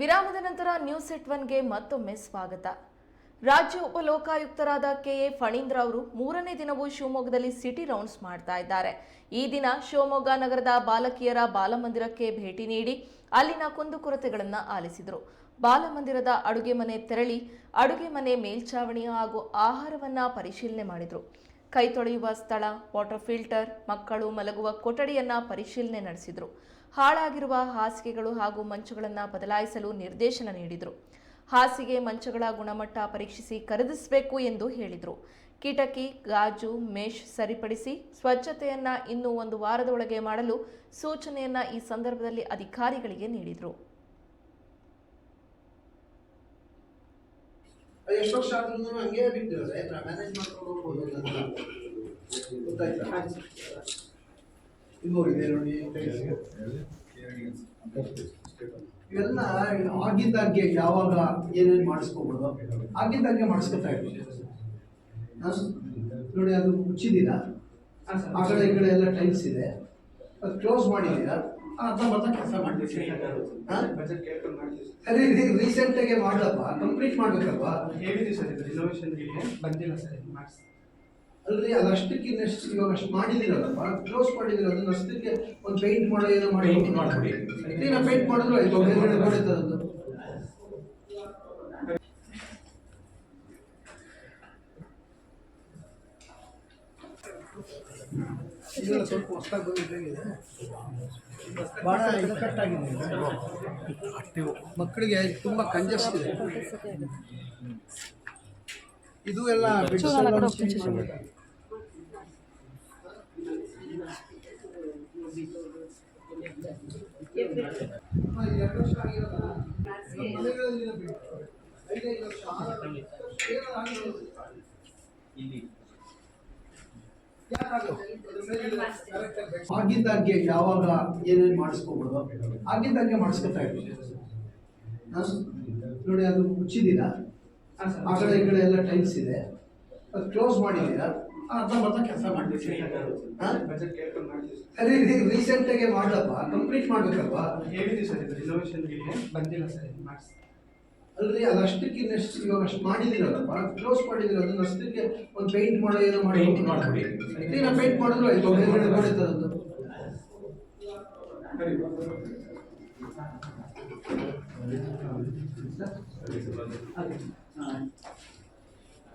ವಿರಾಮದ ನಂತರ ನ್ಯೂಸ್ ಎಟ್ ಒನ್ಗೆ ಮತ್ತೊಮ್ಮೆ ಸ್ವಾಗತ. ರಾಜ್ಯ ಉಪಲೋಕಾಯುಕ್ತರಾದ ಕೆಎ ಫಣೀಂದ್ರ ಅವರು ಮೂರನೇ ದಿನವೂ ಶಿವಮೊಗ್ಗದಲ್ಲಿ ಸಿಟಿ ರೌಂಡ್ಸ್ ಮಾಡ್ತಾ ಇದ್ದಾರೆ. ಈ ದಿನ ಶಿವಮೊಗ್ಗ ನಗರದ ಬಾಲಕಿಯರ ಬಾಲಮಂದಿರಕ್ಕೆ ಭೇಟಿ ನೀಡಿ ಅಲ್ಲಿನ ಕುಂದುಕೊರತೆಗಳನ್ನು ಆಲಿಸಿದರು. ಬಾಲಮಂದಿರದ ಅಡುಗೆ ಮನೆ ತೆರಳಿ ಅಡುಗೆ ಮನೆ ಮೇಲ್ಛಾವಣಿ ಹಾಗೂ ಆಹಾರವನ್ನು ಪರಿಶೀಲನೆ ಮಾಡಿದರು. ಕೈ ತೊಳೆಯುವ ಸ್ಥಳ ವಾಟರ್ ಫಿಲ್ಟರ್ ಮಕ್ಕಳು ಮಲಗುವ ಕೊಠಡಿಯನ್ನ ಪರಿಶೀಲನೆ ನಡೆಸಿದರು. ಹಾಳಾಗಿರುವ ಹಾಸಿಗೆಗಳು ಹಾಗೂ ಮಂಚುಗಳನ್ನು ಬದಲಾಯಿಸಲು ನಿರ್ದೇಶನ ನೀಡಿದರು. ಹಾಸಿಗೆ ಮಂಚಗಳ ಗುಣಮಟ್ಟ ಪರೀಕ್ಷಿಸಿ ಖರೀದಿಸಬೇಕು ಎಂದು ಹೇಳಿದರು. ಕಿಟಕಿ ಗಾಜು ಮೇಷ್ ಸರಿಪಡಿಸಿ ಸ್ವಚ್ಛತೆಯನ್ನು ಇನ್ನೂ ಒಂದು ವಾರದೊಳಗೆ ಮಾಡಲು ಸೂಚನೆಯನ್ನು ಈ ಸಂದರ್ಭದಲ್ಲಿ ಅಧಿಕಾರಿಗಳಿಗೆ ನೀಡಿದರು. ಅದು ಎಷ್ಟು ವರ್ಷ ಆದ್ರೂ ಹಂಗೆ ಬಿಟ್ಟಿರೋದೆ ಮ್ಯಾನೇಜ್ ಮಾಡ್ಕೊಂಡು ಹೋಗ್ಬೋದು. ಗೊತ್ತಾಯ್ತಾ? ಇದು ನೋಡಿದೆ ನೋಡಿ ಇವೆಲ್ಲ ಆಗಿದ್ದಾಗೆ ಯಾವಾಗ ಏನೇನು ಮಾಡಿಸ್ಕೋಬೋದು? ಆಗಿದ್ದಾಗೆ ಮಾಡಿಸ್ಕೊತಾ ಇದ್ದೀವಿ? ನೋಡಿ ಅದು ಮುಚ್ಚಿದ್ದೀರಾ? ಆ ಕಡೆ ಈ ಕಡೆ ಎಲ್ಲ ಟೈಲ್ಸ್ ಇದೆ. ಅದು ಕ್ಲೋಸ್ ಮಾಡಿದ್ದೀರಾ? ಅರ್ಧ ಬರ್ತ ಕೆಲಸ ಮಾಡ್ತೀವಿ. ಮಾಡ್ತೀವಿ ಸರ್. ಅದೇ ರೀಸೆಂಟಾಗೆ ಮಾಡಪ್ಪ ಕಂಪ್ಲೀಟ್ ಮಾಡ್ಬೇಕಲ್ವಾ ಹೇಳಿದ್ವಿ ಸರ್ ಇದು ರಿನೋವೇಷನ್ ಬಂದಿಲ್ಲ ಸರ್ ಇದು ಮಾಡಿಸಿ ಅಲ್ರಿ ಅಷ್ಟಕ್ಕೆ ಇನ್ನಷ್ಟು ಇವಾಗ ಅಷ್ಟು ಮಾಡಿದಿರಲ್ಲಪ್ಪ ಕ್ಲೋಸ್ ಮಾಡಿದಿರ ಅದನ್ನ ಅಷ್ಟಕ್ಕೆ ಒಂದು ಪೇಂಟ್ ಮಾಡೋ ಏನೋ ಮಾಡಿ Paint ಮಾಡ್ಬಿಡಿ. ಈಗ ಪೇಂಟ್ ಮಾಡಿದ್ರು ಆಯ್ತು ನೋಡಿತ್ತು ಅದು. ಇದೆಲ್ಲ ಸ್ವಲ್ಪ ಹೊಸದಾಗಿ ಬಂದಿದ್ದಾಗಿದೆ ಭಾಳ ಮಕ್ಕಳಿಗೆ ತುಂಬ ಕಂಜಸ್ಟ್ ಇದೆ ಇದು ಎಲ್ಲ ಇಲ್ಲಿ change ಮಾಡ್ಬೇಕು. ಎರಡು ವರ್ಷ ಆಗಿರೋದಾ? ಮನೆಗಳಲ್ಲಿ ಐದೈದು ವರ್ಷ, ಆರು ವರ್ಷ, ಏನೋ ಆಗಿರೋದು. ಯಾಕಾಗುತ್ತೆ? ಅದ್ರ ಮೇಲೆ correct ಆಗಿ ಬೇಕು. ಆಗಿದ್ದಾಗೆ ಯಾವಾಗ ಏನೇನು ಮಾಡಿಸ್ಕೊಬೋದು? ಆಗಿದ್ದಾಗೆ ಮಾಡಿಸ್ಕೊತಾ ಇದ್ದೀವಿ? ನೋಡಿ, ಅದು ಮುಚ್ಚಿದ್ದೀರಾ? ಆ ಕಡೆ ಈ ಕಡೆ ಎಲ್ಲ ಟೈಲ್ಸ್ ಇದೆ. ಅದು ಕ್ಲೋಸ್ ಮಾಡಿದ್ದೀರಾ? ಅರ್ಧ ಮಾತ್ರ ಕೆಲಸ ಮಾಡ್ತೀವಿ ರೀಸೆಂಟಾಗೆ ಮಾಡಪ್ಪ ಕಂಪ್ಲೀಟ್ ಮಾಡ್ಬೇಕಲ್ವಾ? ಹೇಳಿದ್ವಿ ಸರ್ ರಿನೋವೇಷನ್ ಬಂದಿಲ್ಲ ಸರ್, ಇದು ಮಾಡಿಸಿ ಅದು ಅಷ್ಟಕ್ಕೆ ಇನ್ನಷ್ಟು ಇವಾಗ ಅಷ್ಟು ಮಾಡಿದಿರಲ್ಲಪ್ಪ ಕ್ಲೋಸ್ ಮಾಡಿದಿರ ಅದನ್ನ ಅಷ್ಟಕ್ಕೆ ಒಂದು ಪೇಂಟ್ ಮಾಡೋ ಏನೋ ಮಾಡಿ ಮಾಡ್ಕೊಡಿ. ಮಾಡ್ಬಿಡಿ. ಈಗ ಪೇಂಟ್ ಮಾಡಿದ್ರು ಆಯ್ತು ಬೇರೆ ಅದು.